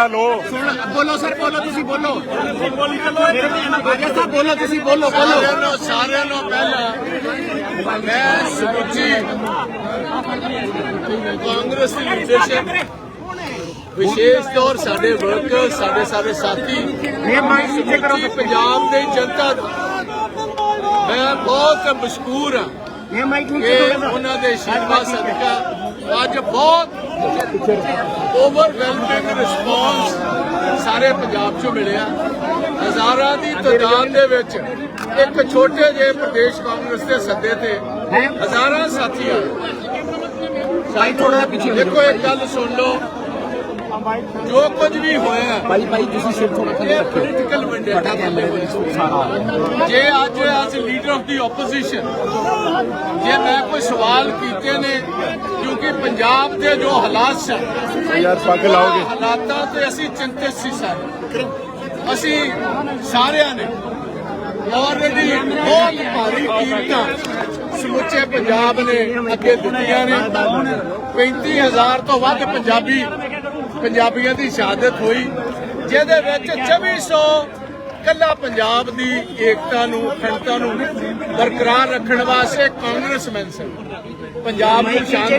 ਤਾਂ ਲਓ। ਬੋਲੋ ਸਰ ਬੋਲੋ ਤੁਸੀਂ ਬੋਲੋ। ਬਾਜਾ ਸਾਹਿਬ ਬੋਲੋ ਤੁਸੀਂ ਬੋਲੋ ਬੋਲੋ। ਸਾਰਿਆਂ ਨੂੰ ਪਹਿਲਾਂ ਮੈਂ ਸਮੁੱਚੀ ਕਾਂਗਰਸ ਦੀ ਲੀਡਰਸ਼ਿਪ ਵਿਸ਼ੇਸ਼ ਤੌਰ ਸਾਡੇ ਵਰਕਰ ਸਾਡੇ ਸਾਰੇ ਸਾਥੀ ਇਹ ਮਾਈਕ ਨੀਚੇ ਕਰੋ ਸਮੁੱਚੀ ਪੰਜਾਬ ਦੀ ਜਨਤਾ ਦਾ ਮੈਂ ਬਹੁਤ ਮਸ਼ਕੂਰ ਹਾਂ ਇਹ ਮਾਈਕ ਕਿ ਉਹਨਾਂ ਦੇ ਆਸ਼ੀਰਵਾਦ ਸਦਕਾ ਅੱਜ ਬਹੁਤ ਓਵਰਵੈਲਮਿੰਗ ਰਿਸਪੌਂਸ ਸਾਰੇ ਪੰਜਾਬ 'ਚੋਂ ਮਿਲਿਆ ਹਜ਼ਾਰਾਂ ਦੀ ਤਾਦਾਦ ਦੇ ਵਿੱਚ ਇੱਕ ਛੋਟੇ ਜਿਹੇ ਪ੍ਰਦੇਸ਼ ਕਾਂਗਰਸ ਦੇ ਸੱਦੇ ਤੇ ਹਜ਼ਾਰਾਂ ਸਾਥੀ ਆਏ ਸਾਈਡ ਥੋੜਾ ਪਿੱਛੇ ਦੇਖੋ ਇੱਕ ਗੱਲ ਸੁਣ ਲਓ। ਜੋ ਕੁਝ ਵੀ ਹੋਇਆ ਭਾਈ ਭਾਈ ਤੁਸੀਂ ਸਿਰ ਥੋੜਾ ਇਹ ਪੋਲੀਟੀਕਲ ਵੈਂਡੇਟਾ ਥੱਲੇ ਹੋਇਆ ਜੇ ਅੱਜ as leader of the opposition ਜੇ ਮੈਂ ਸਵਾਲ ਕੀਤੇ ਨੇ ਕਿਉਂਕਿ ਪੰਜਾਬ ਦੇ ਜੋ ਹਾਲਾਤ ਸਨ ਯਾਰ ਪੱਗ ਲਾਓਗੇ। ਹਾਲਾਤਾਂ ਤੇ ਅਸੀਂ ਚਿੰਤਿਤ ਸੀ ਸਾਰੇ। ਅਸੀਂ ਸਾਰਿਆਂ ਨੇ ਆਲਰੇਡੀ ਬਹੁਤ ਭਾਰੀ ਕੀਮਤਾਂ ਸਮੁੱਚੇ ਪੰਜਾਬ ਨੇ ਅੱਗੇ ਦਿੱਤੀਆਂ ਨੇ। 35000 ਤੋਂ ਵੱਧ ਪੰਜਾਬੀ ਪੰਜਾਬੀਆਂ ਦੀ ਸ਼ਹਾਦਤ ਹੋਈ ਜਿਹਦੇ ਵਿੱਚ 2400 ਕੱਲਾ ਪੰਜਾਬ ਦੀ ਏਕਤਾ ਨੂੰ ਅਖੰਡਤਾ ਨੂੰ ਬਰਕਰਾਰ ਰੱਖਣ ਵਾਸਤੇ ਕਾਂਗਰਸ ਮੈਂਸਰ ਪੰਜਾਬ ਨੂੰ ਸ਼ਾਂਤੀ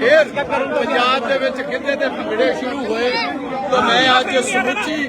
ਫੇਰ ਪੰਜਾਬ ਦੇ ਵਿੱਚ ਕਿੰਨੇ ਤੇ ਭੰਗੜੇ ਸ਼ੁਰੂ ਹੋਏ। ਤਾਂ ਮੈਂ ਅੱਜ ਸਮੁੱਚੀ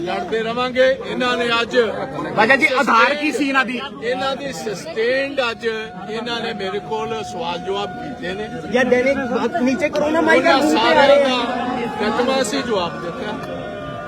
ਲੜਦੇ ਰਵਾਂਗੇ। ਇਹਨਾਂ ਨੇ ਅੱਜ ਬਾਜਾ ਜੀ ਆਧਾਰ ਕੀ ਸੀ ਇਹਨਾਂ ਦੀ? ਇਹਨਾਂ ਦੀ ਸਸਟੇਨਡ ਅੱਜ ਇਹਨਾਂ ਨੇ ਮੇਰੇ ਕੋਲ ਸਵਾਲ ਜਵਾਬ ਕੀਤੇ ਨੇ। ਯਾ ਡੈਨਿਕ ਨੀਚੇ ਕਰੋ ਨਾ ਮਾਈਕ ਉਹਨਾਂ ਸਾਰਿਆਂ ਦਾ ਕਤਮਾ ਸੀ ਜਵਾਬ ਦਿੱਤਾ।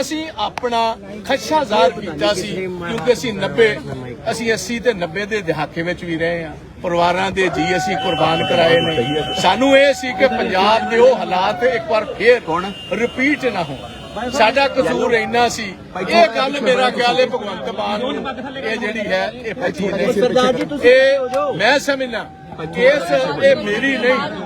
ਅਸੀਂ ਆਪਣਾ ਖਦਸ਼ਾ ਜ਼ਾਹਰ ਕੀਤਾ ਸੀ ਕਿਉਂਕਿ ਅਸੀਂ 90 ਅਸੀਂ 80 ਤੇ 90 ਦੇ ਦਹਾਕੇ ਵਿੱਚ ਵੀ ਰਹੇ ਹਾਂ। ਪਰਿਵਾਰਾਂ ਦੇ ਜੀ ਅਸੀਂ ਕੁਰਬਾਨ ਕਰਾਏ ਨੇ। ਸਾਨੂੰ ਇਹ ਸੀ ਕਿ ਪੰਜਾਬ ਦੇ ਉਹ ਹਾਲਾਤ ਇੱਕ ਵਾਰ ਫੇਰ ਰਿਪੀਟ ਨਾ ਹੋਣ। ਸਾਡਾ ਕਸੂਰ ਇੰਨਾ ਸੀ। ਇਹ ਗੱਲ ਮੇਰਾ ਖਿਆਲ ਹੈ ਭਗਵੰਤ ਮਾਨ ਇਹ ਜਿਹੜੀ ਹੈ ਇਹ ਪਤੀ ਨਹੀਂ ਇਹ ਮੈਂ ਸਮਝਣਾ ਇਸ ਇਹ ਮੇਰੀ ਨਹੀਂ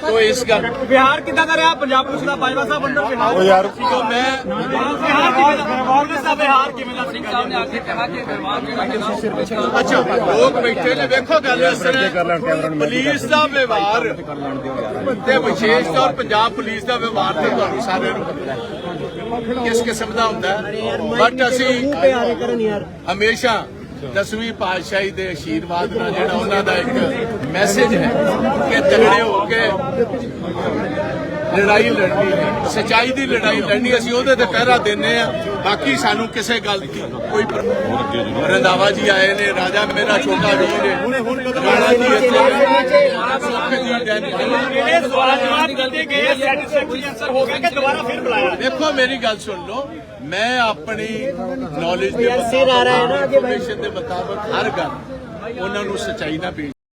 ਤੋ ਇਸ ਗੱਲ ਬਿਹਾਰ ਕਿੱਦਾਂ ਦਾ ਰਿਹਾ? ਪੰਜਾਬ ਪੁਲਿਸ ਦਾ ਬਾਜਵਾ ਸਾਹਿਬ ਅੰਦਰ ਬਿਹਾਰ ਉਹ ਯਾਰ ਤੋਂ ਮੈਂ ਬਿਹਾਰ ਕਿਵੇਂ ਦਾ ਬਿਹਾਰ ਕਿਵੇਂ ਦਾ ਸਿੰਘ ਸਾਹਿਬ ਨੇ ਆ ਕੇ ਕਿਹਾ ਕਿ ਬਿਹਾਰ ਜਿਹੜਾ ਕਿ ਅੱਛਾ ਲੋਕ ਬੈਠੇ ਨੇ ਵੇਖੋ ਗੱਲ ਇਸ ਤਰ੍ਹਾਂ ਪੁਲਿਸ ਦਾ ਵਿਵਹਾਰ ਤੇ ਵਿਸ਼ੇਸ਼ ਤੌਰ ਪੰਜਾਬ ਪੁਲਿਸ ਦਾ ਵਿਵਹਾਰ ਤੇ ਤੁਹਾਨੂੰ ਸਾਰਿਆਂ ਨੂੰ ਪਤਾ ਹੈ। ਕਿਸ ਕਿਸਮ ਦਾ ਹੁੰਦਾ ਬਟ ਅਸੀਂ ਹਮੇਸ਼ਾ ਦਸਵੀਂ ਪਾਤਸ਼ਾਹੀ ਦੇ ਆਸ਼ੀਰਵਾਦ ਨਾਲ ਜਿਹੜਾ ਉਹਨਾਂ ਦਾ ਇੱਕ ਮੈਸੇਜ ਹੈ ਕਿ ਤਗੜੇ ਹੋ ਕੇ ਲੜਾਈ ਲੜਨੀ ਹੈ। ਸਚਾਈ ਦੀ ਲੜਾਈ ਲੜਨੀ ਅਸੀਂ ਉਹਦੇ ਤੇ ਪਹਿਰਾ ਦਿੰਨੇ ਆ ਬਾਕੀ ਸਾਨੂੰ ਕਿਸੇ ਗੱਲ ਦੀ ਕੋਈ ਰੰਧਾਵਾ ਜੀ ਆਏ ਨੇ ਰਾਜਾ ਮੇਰਾ ਛੋਟਾ ਵੀਰ ਹੈ। ਰਾਣਾ ਜੀ ਇੱਥੇ ਦੇਖੋ ਮੇਰੀ ਗੱਲ ਸੁਣ ਲਓ। ਮੈਂ ਆਪਣੀ ਨੌਲੇਜ ਦੇ ਮੁਤਾਬਕ ਦੇ ਮੁਤਾਬਕ ਹਰ ਗੱਲ ਉਹਨਾਂ ਨੂੰ ਸਚਾਈ ਨਾਲ ਪੇਸ਼